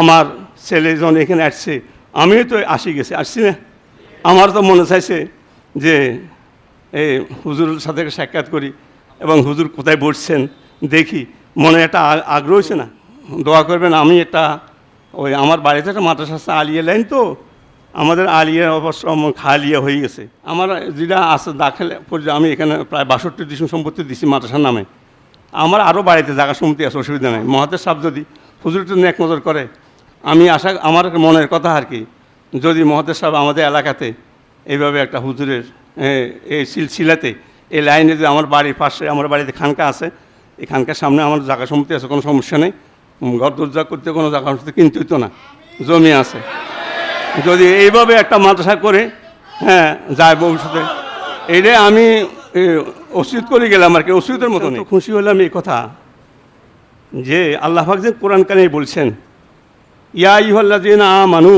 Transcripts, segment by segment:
আমার ছেলে যখন এখানে আসছে, আমিও তো আসি গেছি, আসছি না। আমার তো মনে চাইছে যে, এই হুজুরের সাথে সাক্ষাৎ করি এবং হুজুর কোথায় বসছেন দেখি। মনে একটা আগ্রহ হয়েছে না? দোয়া করবেন, আমি একটা ওই আমার বাড়িতে একটা মাদ্রাসা আলিয়া লাইন তো। আমাদের আলিয়া অবশ্য খালিয়া হয়ে গেছে। আমার যেটা আছে দাখিল পর্যায়ে আমি এখানে প্রায় বাষট্টি ডিসিশন সম্পত্তি দিছি মাদ্রাসার নামে। আমার আরও বাড়িতে জায়গা সম্পত্তি আছে, অসুবিধা নেই। মহাতের সাহেব যদি হুজুর একটু নেক নজর করে আমি আশা আমার মনের কথা আর কি। যদি মহাতের সাহেব আমাদের এলাকাতে এইভাবে একটা হুজুরের এই সিলসিলাতে এই লাইনে যে আমার বাড়ির পাশে আমার বাড়িতে খানকা আছে এই খানকার সামনে আমার জায়গা সম্পত্তি আছে কোনো সমস্যা নেই। ঘর দরজা করতে কোনো জায়গা সম্পত্তি কিনতে হইতো না। জমি আছে। যদি এইভাবে একটা মাদ্রাসা করে হ্যাঁ যায় ভবিষ্যতে। এইটাই আমি ওসিদ করে গেলাম আর কি ওসিদের মতো খুশি হলাম এই কথা। যে আল্লাহ যে কোরআন কানে বলছেন ইয়া ইহল্লাজিন আ মানু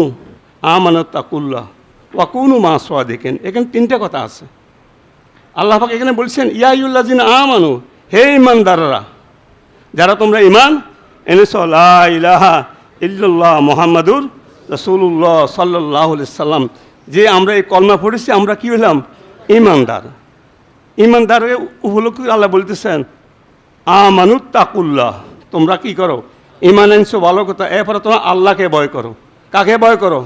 আ মানত তাকুল্লাহ ওয়াকুনু মা সোয়া দেখেন এখানে তিনটে কথা আছে। আল্লাহ পাক এখানে বলছেন, ইয়া ইউল্লাজিন আ মানু হে ইমানদাররা যারা তোমরা ইমান এনেছ ইলাহা ইল্লাল্লাহ মোহাম্মদুর রসুল্লাহ সাল্লাহ সাল্লাম। যে আমরা এই কলমা পড়েছি, আমরা কি হলাম? ইমানদার ইমানদারের উপলক্ষে আল্লাহ বলতেছেন আ মানু তাকুল্লাহ তোমরা কি করো? ইমান আনছো, ভালো কথা। এরপরে তোমরা আল্লাহকে ভয় করো। কাকে ভয় করো?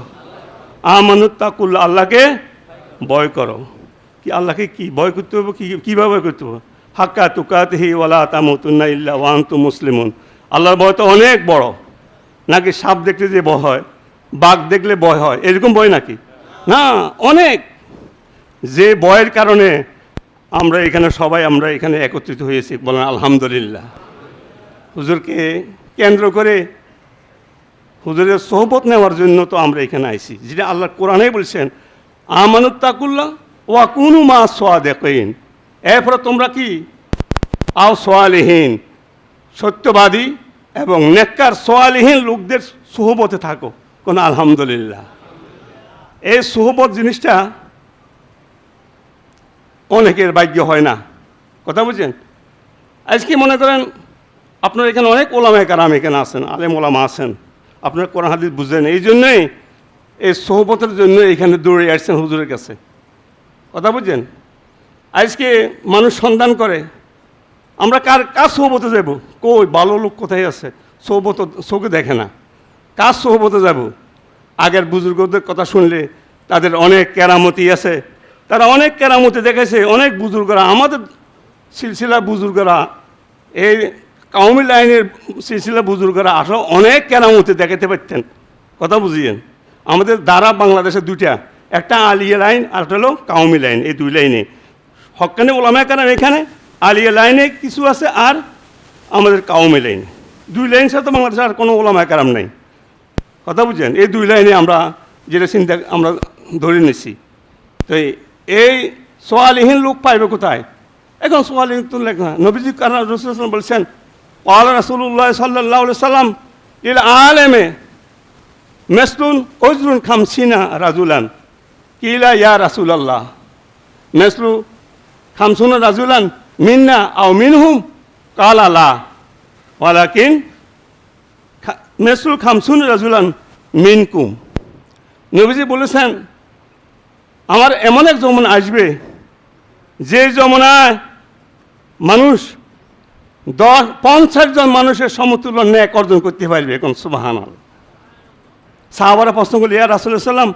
আ মানু তাকুল্লাহ আল্লাহকে ভয় করো। কি, আল্লাহকে কি ভয় করতে হবে? কি, কীভাবে ভয় করতে হবে? হাক্কা তুকাত হি ওয়ালা তামুতুন্না ইল্লা ওয়ান তু মুসলিমুন। আল্লাহর ভয় তো অনেক বড়। নাকি সাপ দেখলে যে ভয় হয়, বাঘ দেখলে ভয় হয়, এরকম ভয় নাকি? না, অনেক। যে ভয়ের কারণে আমরা এখানে সবাই, আমরা এখানে একত্রিত হয়েছি। বলেন, আলহামদুলিল্লাহ। হুজুরকে কেন্দ্র করে হুজুরের সোহবত নেওয়ার জন্য তো আমরা এখানে আইছি, যেটা আল্লাহ কোরআনে বলছেন আমানত তাকুল্লাহ ওয়া কুনু মা সোয়া দেখইন এরপরে তোমরা কি? আও সোয়ালিহীন সত্যবাদী এবং নেককার সোয়ালিহীন লোকদের সোহবতে থাকো। কোন আলহামদুলিল্লাহ। এই সোহবত জিনিসটা অনেকের ভাগ্য হয় না। কথা বুঝছেন? আজকে মনে করেন আপনার এখানে অনেক ওলামায় কারাম এখানে আছেন, আলেম ওলামা আছেন। আপনার কোরআন, হাদিস বুঝলেন এই জন্যই, এই সোহবতের জন্য এখানে দৌড়ে আসছেন হুজুরের কাছে। কথা বুঝছেন? আজকে মানুষ সন্ধান করে, আমরা কার কার সোহবতে যাব? কই, ভালো লোক কোথায় আছে? সোহবত, চোখে দেখে না। কার সোহবতে যাব? আগের বুজুর্গদের কথা শুনলে তাদের অনেক কেরামতি আছে। তারা অনেক কেরামতি দেখেছে অনেক বুজুর্গরা, আমাদের সিলসিলা বুজুর্গরা, এই কাউমি লাইনের সিলসিলা বুজুর্গরা আসলে অনেক কেরামতি দেখাতে পারতেন। কথা বুঝিয়েন। আমাদের দ্বারা বাংলাদেশে দুইটা, একটা আলিয়া লাইন আর একটা হলো কাউমি লাইন, এই দুই লাইনে। হকানি ওলামা কারাম এখানে, আলিয়া লাইনে কিছু আছে আর আমাদের কাউমি লাইন। দুই লাইন সাথে বাংলাদেশে আর কোনো ওলামায় কারাম নাই। কথা বুঝছেন এই দুই লাইনে আমরা যেটা চিন্তা আমরা ধরে নিচ্ছি তো এই- সোয়ালিহীন লোক পাইবে কোথায়? এখন সোয়ালিহীন তো লেখা নবীজি কারণ রসুল বলছেন পাল রাসুল্লাহ সাল্লাহ সাল্লাম ইল আলেমে মেসলুন ওজরুন খামসিনা রাজুলান কিলা ইয়া রাসুলাল্লাহ মেসলু খামসুনা রাজুলান মিন্না আও মিনহুম কালা লা ওয়ালাকিন খা- মেসলু খামসুন রাজুলান মিনকুম নবীজি বলেছেন, আমার এমন এক যমুনা আসবে, যে যমুনায় মানুষ দশ, পঞ্চাশ জন মানুষের সমতুল্য ন্যায় অর্জন করতে পারবে এখন সুবাহান সাহাবারা প্রশ্ন করল ইয়া রাসুল্লাম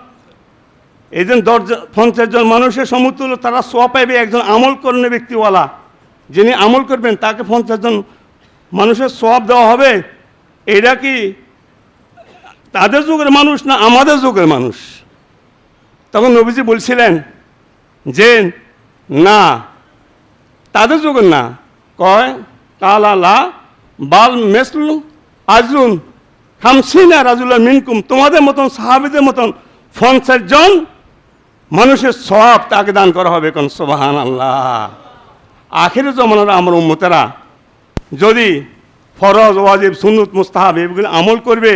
এই যে দশজন পঞ্চাশ জন মানুষের সমতুল্য, তারা সোয়া পাইবে একজন আমল করণে ব্যক্তিওয়ালা। যিনি আমল করবেন, তাকে পঞ্চাশ জন মানুষের সব দেওয়া হবে। এটা কি তাদের যুগের মানুষ না আমাদের যুগের মানুষ? তখন নবীজি বলছিলেন যে, না, তাদের যুগের না। কয়? কালা বাল মেসলু আজরুন হামসিনা রাজুল্লাহ মিনকুম, তোমাদের মতন সাহাবিদের মতন পঞ্চাশ জন মানুষের সব তাকে দান করা হবে কোন সোবাহান আল্লাহ আখের জমানার আমার উম্মতেরা, যদি ফরজ, ওয়াজিব, সুন্নত, মুস্তাহাব এগুলো আমল করবে,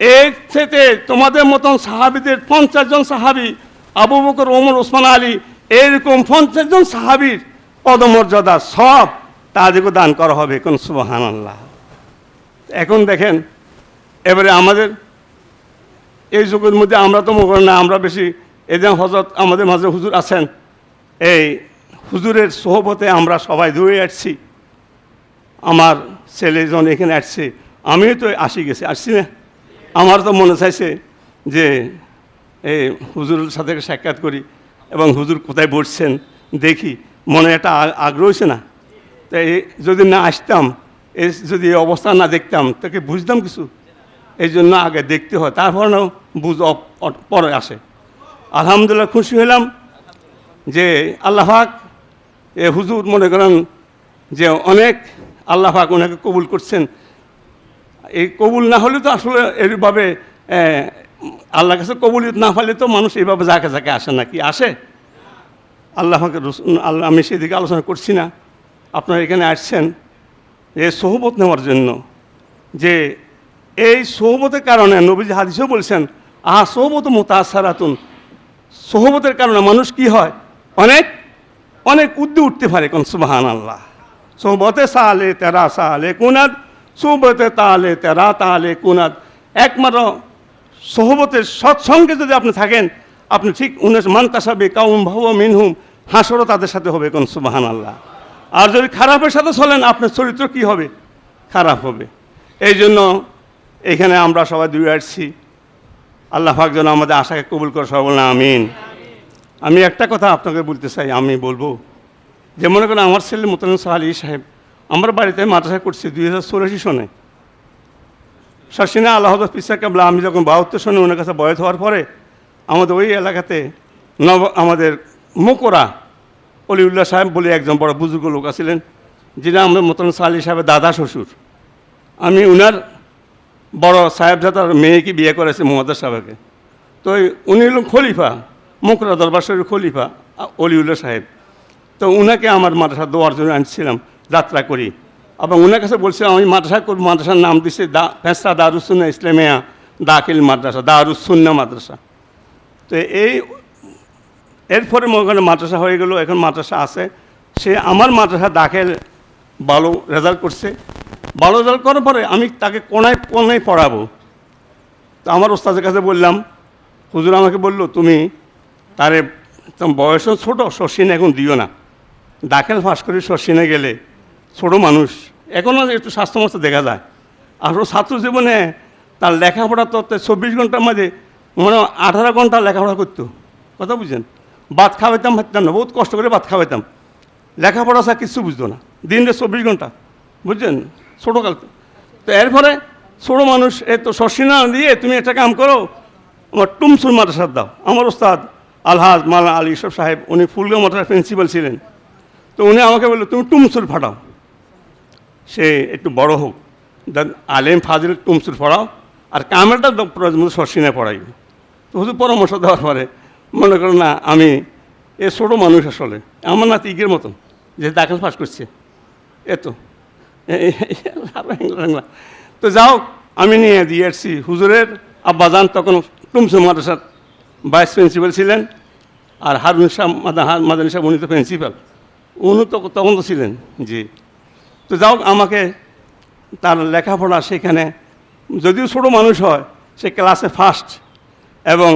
এর থেকে তোমাদের মতন সাহাবিদের পঞ্চাশ জন সাহাবি, আবু বকর, ওমর, ওসমান, আলী, এরকম পঞ্চাশ জন সাহাবির পদমর্যাদা সব তাদেরকে দান করা হবে কোন সুবাহান আল্লাহ এখন দেখেন, এবারে আমাদের এই যুগের মধ্যে আমরা তো মনে না, আমরা বেশি এদিন হজরত আমাদের মাঝে হুজুর আছেন, এই হুজুরের সোহবতে আমরা সবাই দূরে আসছি। আমার ছেলেজন এখানে আসছে, আমিও তো আসি গেছি, আসছি না। আমার তো মনে চাইছে যে, এই হুজুরের সাথে সাক্ষাৎ করি এবং হুজুর কোথায় বসছেন দেখি, মনে একটা আগ্রহ হয়েছে না? তাই যদি না আসতাম, এই যদি অবস্থা না দেখতাম তাকে বুঝতাম কিছু? এই জন্য আগে দেখতে হয়, তারপর না বুঝ পরে আসে। আলহামদুলিল্লাহ খুশি হলাম যে আল্লাহ পাক, এ হুজুর মনে করেন যে অনেক আল্লাহ পাক ওনাকে কবুল করছেন। এই কবুল না হলে তো আসলে এইভাবে আল্লাহ কাছে কবুল না পারলে তো মানুষ এইভাবে যাকে যাকে আসে না কি আসে? আল্লাহ পাকের রসুল, আল্লাহ, আমি সেদিকে আলোচনা করছি না। আপনারা এখানে আসছেন এই সহবত নেওয়ার জন্য যে এই সহবতের কারণে নবীজি হাদিসেও বলছেন, আহা, সহবত মোতাসারাতুন। সহবতের কারণে মানুষ কি হয়? অনেক অনেক উদ্দে উঠতে পারে কোন সুবাহান আল্লাহ সোহবতে সালে তেরা, সালে কুনাদ, সোহবতে তালে তেরা, তালে কুনাদ। একমাত্র সহবতের সৎসঙ্গে যদি আপনি থাকেন, আপনি ঠিক উনিশ মান্তাসাবে কাউম ভাব মিনহুম, হাসরও তাদের সাথে হবে কোন সুবাহান আল্লাহ আর যদি খারাপের সাথে চলেন, আপনার চরিত্র কি হবে? খারাপ হবে। এই জন্য এখানে আমরা সবাই দূরে আসছি আল্লাহ পাক যেন আমাদের আশাকে কবুল করে সবাই বলেন, আমিন। আমি একটা কথা আপনাকে বলতে চাই, আমি বলব যে মনে করেন আমার ছেলে মোতালেন সাহা আলী সাহেব, আমার বাড়িতে মাদ্রাসা করছি দুই হাজার চৌরাশি সনে। শাসিনা আল্লাহ পিসা কাবলা, আমি যখন বাহাত্তর সনে ওনার কাছে বয়স হওয়ার পরে আমাদের ওই এলাকাতে নব আমাদের মোকরা অলিউল্লাহ সাহেব বলে একজন বড় বুজুর্গ লোক আছিলেন, যিনি আমার মতন সালি সাহেবের দাদা শ্বশুর। আমি উনার বড় সাহেবজাদার মেয়েকে বিয়ে করেছে মোহাম্মদ সাহেবকে। তো উনি হলেন খলিফা, মুকরা দরবার শরীর খলিফা অলিউল্লাহ সাহেব। তো উনাকে আমার মাদ্রাসা দেওয়ার জন্য আনছিলাম, যাত্রা করি। এবং উনার কাছে বলছিলাম, আমি মাদ্রাসা করব, মাদ্রাসার নাম দিচ্ছে দা ফেসা দারুসুন্না ইসলামিয়া, দাখিল মাদ্রাসা দারুসুন্না মাদ্রাসা। তো এই এরপরে করেন মাদ্রাসা হয়ে গেল, এখন মাদ্রাসা আছে। সে আমার মাদ্রাসা দাখিল, ভালো রেজাল্ট করছে। ভালো রেজাল্ট করার পরে আমি তাকে কোনায় কোনায় পড়াবো? তো আমার ওস্তাদের কাছে বললাম, হুজুর আমাকে বলল, তুমি তারে বয়সও ছোটো শশিনে এখন দিও না। দাখিল ফাঁস করে শশিনে গেলে ছোটো মানুষ। এখনও একটু স্বাস্থ্যমস্ত দেখা যায়। আর ও ছাত্র জীবনে তার লেখাপড়া তো চব্বিশ ঘণ্টার মাঝে মনে আঠারো ঘণ্টা লেখাপড়া করতো। কথা বুঝছেন? ভাত খাওয়াইতাম ভাবতাম না, বহুত কষ্ট করে ভাত খাওয়াইতাম। লেখাপড়া সা কিছু বুঝতো না। দিনে চব্বিশ ঘণ্টা, বুঝছেন? ছোটোকাল তো। এরপরে ছোটো মানুষ, এ তো শশিনা দিয়ে তুমি একটা কাম করো, আমার টুমসুর মাদ্রাসার দাও। আমার ওস্তাদ আলহাজ মালা আলী ইসব সাহেব, উনি ফুলগাঁও মাদ্রাসার প্রিন্সিপাল ছিলেন। তো উনি আমাকে বলল, তুমি টুমসুর ফাটাও সে একটু বড় হোক। দেন আলেম ফাজিল, টুমসুর পড়াও। আর কামেরটা প্রয়োজন মতো শশিনে পড়াই তো হুজুর পরামর্শ দেওয়ার পরে মনে করো না, আমি এ ছোটো মানুষ আসলে, আমার নাতি ইগের মতন, যে দাখিল পাস করছে। এত তো যাও, আমি নিয়ে দিয়ে আসছি হুজুরের আব্বাজান, তখন টুমসু মাদ্রাসার ভাইস প্রিন্সিপাল ছিলেন, আর হারুন শাহ মাদানী সাহেব, উনি তো প্রিন্সিপাল। উনি তো তখন তো ছিলেন, জি। তো যাও, আমাকে তার লেখাপড়া সেখানে, যদিও ছোটো মানুষ হয়, সে ক্লাসে ফার্স্ট এবং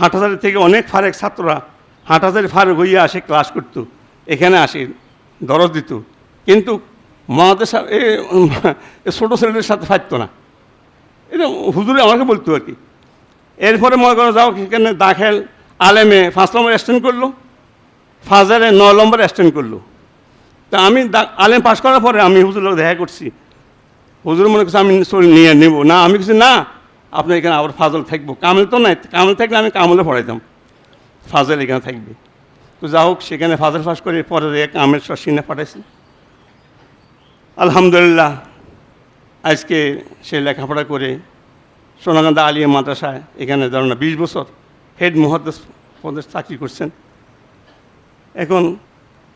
হাটহাজারি থেকে অনেক ফারেক ছাত্ররা হাটহাজারি ফারেক হইয়া আসে, ক্লাস করতো, এখানে আসে, দরজ দিত। কিন্তু মহাদের সাথে ছোটো ছেলেদের সাথে ফাটতো না। এটা হুজুরে আমাকে বলতো আর কি, এরপরে মনে করো যাও সেখানে দাখেল আলেমে পাঁচ নম্বর স্ট্যান্ড করল ফাজারে ন নম্বর স্ট্যান্ড করল। তা আমি আলেম পাশ করার পরে আমি হুজুর দেখা করছি। হুজুর মনে করছে আমি নিয়ে নেব। না, আমি কিছু না আপনার এখানে আবার ফাজল থাকব। কামেল তো নাই, কামেল থাকলে আমি কামলে পড়াইতাম। ফাজল এখানে থাকবে। তো যা হোক, সেখানে ফাজল ফাঁস করে পরে দিয়ে কামেল সসিনে পাঠাইছি। আলহামদুলিল্লাহ, আজকে সে লেখাপড়া করে সোনাগান্ধা আলিয়া মাদ্রাসায় এখানে ধরুন বিশ বছর হেড মহাদ্দেশ পদে চাকরি করছেন। এখন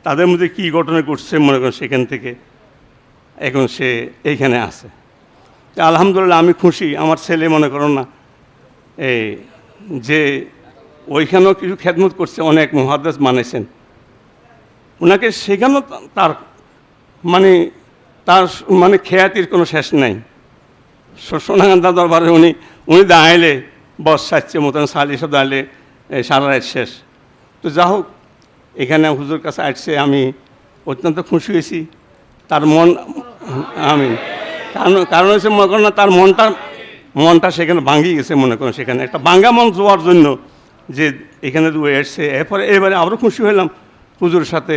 তাদের মধ্যে কী ঘটনা ঘটছে মনে করেন সেখান থেকে এখন সে এইখানে আছে। আলহামদুলিল্লাহ আমি খুশি, আমার ছেলে মনে করো না। এই যে ওইখানেও কিছু খেদমত করছে, অনেক মহাদ্দেশ মানেছেন ওনাকে সেখানেও তার মানে তার মানে খেয়াতির কোনো শেষ নাই। সোনাগান্ধা দরবারে উনি উনি দাঁড়াইলে, বস সাচ্ছে মতন, সাল এসব দাঁড়ালে সারা রাত শেষ। তো যা হোক, এখানে হুজুর কাছে আসছে, আমি অত্যন্ত খুশি হয়েছি। তার মন, আমি কারণ কারণ হচ্ছে মনে করেন তার মনটা মনটা সেখানে ভাঙিয়ে গেছে মনে করেন সেখানে। একটা ভাঙ্গা মন যাওয়ার জন্য যে এখানে দুয়ে এসছে এরপরে, এবারে আরও খুশি হলাম পুজোর সাথে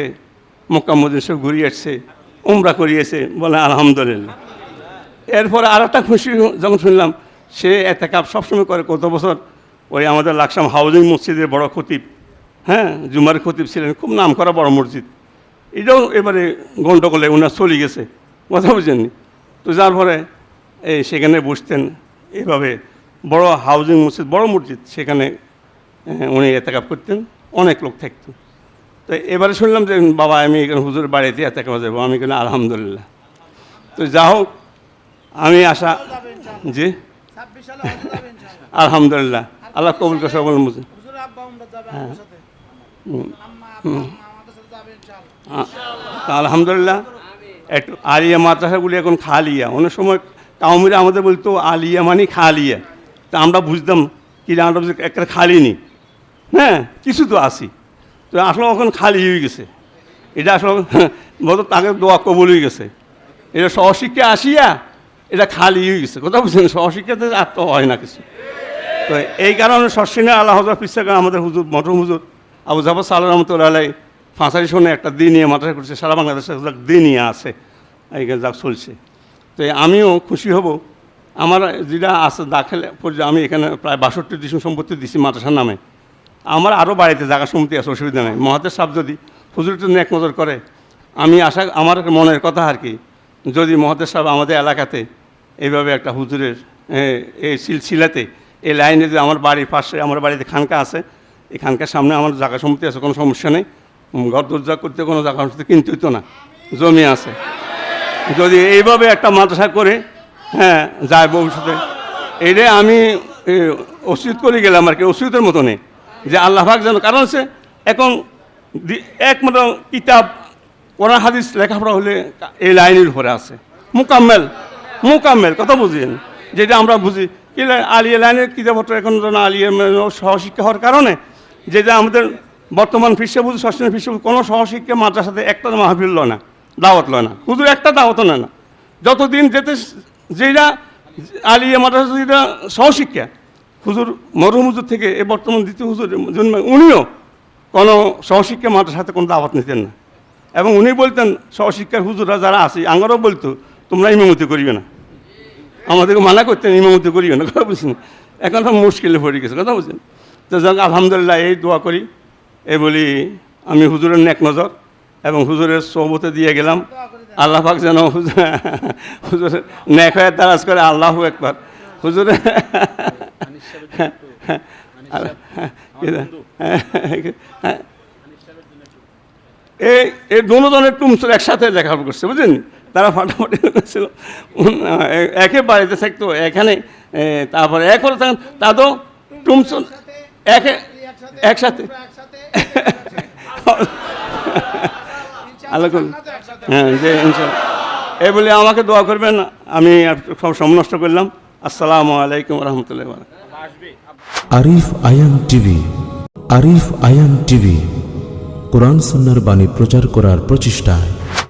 মক্কা মদিন সব ঘুরিয়ে এসছে উমরা করিয়েছে বলে আলহামদুলিল্লাহ। এরপরে আর একটা খুশি যখন শুনলাম, সে এতে কাপ সবসময় করে, কত বছর ওই আমাদের লাকসাম হাউজিং মসজিদের বড় খতিব হ্যাঁ জুমার খতিব ছিলেন, খুব নাম করা বড় মসজিদ। এটাও এবারে গণ্ডগোলে ওনার চলে গেছে, কথা বুঝেননি? তো যার পরে এই সেখানে বসতেন এভাবে বড় হাউজিং মসজিদ, বড় মসজিদ, সেখানে উনি এতেকাপ করতেন, অনেক লোক থাকতো। তো এবারে শুনলাম যে, বাবা, আমি এখানে হুজুর বাড়িতে এতেকাপ যাব, আমি কেন আলহামদুলিল্লাহ। তো যা হোক, আমি আশা, জি। আলহামদুলিল্লাহ। আল্লাহ কবুল করে সকল হ্যাঁ। আলহামদুলিল্লাহ। একটু আলিয়া মাদ্রাসাগুলি এখন খালিয়া। অনেক সময় কাউমিরা আমাদের বলতো, আলিয়া মানে খালিয়া। তা আমরা বুঝতাম কি আমরা একটা খালি নি হ্যাঁ কিছু তো আসি তো আসলে এখন খালি হয়ে গেছে। এটা আসলে বলতো তাকে দোয়া কবল হয়ে গেছে। এটা সহশিক্ষা আসিয়া এটা খালি হয়ে গেছে। কথা বুঝছেন? সহশিক্ষাতে আর তো হয় না কিছু। তো এই কারণে সর্ষিনা আল্লাহ হজর পিসাকা আমাদের হুজুর মটর হুজুর আবু জাফর সাল রহমতুল্লাহ ফাঁসারি শোনে একটা দিনিয়া মাদ্রাসা করছে, সারা বাংলাদেশে দিনিয়া আছে এইখানে যা চলছে। তো আমিও খুশি হব। আমার যেটা আছে দাখিল পর্যায়ে আমি এখানে প্রায় বাষট্টি দিশম সম্পত্তি দিছি মাদ্রাসার নামে। আমার আরও বাড়িতে জায়গা সম্পত্তি আছে, অসুবিধা নেই। মহাদের সাহেব যদি হুজুর একটু নেক নজর করে, আমি আশা আমার মনের কথা আর কি, যদি মহাদের সাহেব আমাদের এলাকাতে এইভাবে একটা হুজুরের এই সিলসিলাতে, এই লাইনে যদি আমার বাড়ির পাশে, আমার বাড়িতে খানকা আছে, এই খানকার সামনে আমার জায়গা সম্পত্তি আছে, কোনো সমস্যা নেই। ঘর দরজা করতে কোনো জায়গা কিনতে হইতো না। জমি আছে। যদি এইভাবে একটা মাদ্রাসা করে হ্যাঁ যায় ভবিষ্যতে। এইটাই আমি এ, করে গেলাম আর কি অসিতের মতো নেই যে আল্লাহ পাক যেন কারণ হচ্ছে এখন একমাত্র কিতাব কোরআন হাদিস লেখাপড়া হলে এই লাইনের উপরে আছে। মুকাম্মেল মুকাম্মেল কথা বুঝিয়েন। যেটা আমরা বুঝি কি আলিয়া লাইনের কিতাবপত্র এখন আলিয়া সহশিক্ষা হওয়ার কারণে যেটা আমাদের বর্তমান ফিসে সস্টেন ফিসে কোনো সহশিক্ষা মাদ্রাসাতে একটা মাহফিল লয় না, দাওয়াত লয় না। শুধু একটা দাওয়াত নেয় না। যতদিন যেতে যেটা আলিয়া মাদ্রাসা যেটা সহশিক্ষা, হুজুর মরহুম হুজুর থেকে এ বর্তমান দ্বিতীয় হুজুর জন্মে উনিও কোনো সহশিক্ষা মাদ্রাসাতে কোনো দাওয়াত নিতেন না। এবং উনি বলতেন, সহশিক্ষার হুজুররা যারা আছে, আঙ্গারও বলতো, তোমরা ইমামতি করিবে না। আমাদেরকে মানা করতেন, ইমামতি করিবে না। কথা বুঝছেন? এখন তো মুশকিলে পড়ে গেছে, কথা বুঝছেন? তো যাক, আলহামদুলিল্লাহ, এই দোয়া করি। এই বলি আমি হুজুরের নেক নজর এবং হুজুরের সহবতে দিয়ে গেলাম। আল্লাহ পাক যেন হুজুর হুজুরের নেক হয়ে দারাজ করে আল্লাহ একবার। হুজুরের এই এই দুজনের টুমসুর একসাথে দেখা করছে, বুঝলেন? তারা ফাটাফাটি ছিল একে বাড়িতে থাকতো, এখানে তারপরে এক হলে থাকেন তা তো টুমসুর একে একসাথে? আল্লাহ হ্যাঁ যে ইনশাল্লাহ। এই বলে আমাকে দোয়া করবেন আমি আর সব সমনষ্ট করলাম। আসসালামু আলাইকুম রহমতুল্লাহ আরিফ আয়াম টিভি আরিফ আয়াম টিভি। কোরআন সন্ন্যার বাণী প্রচার করার প্রচেষ্টায়।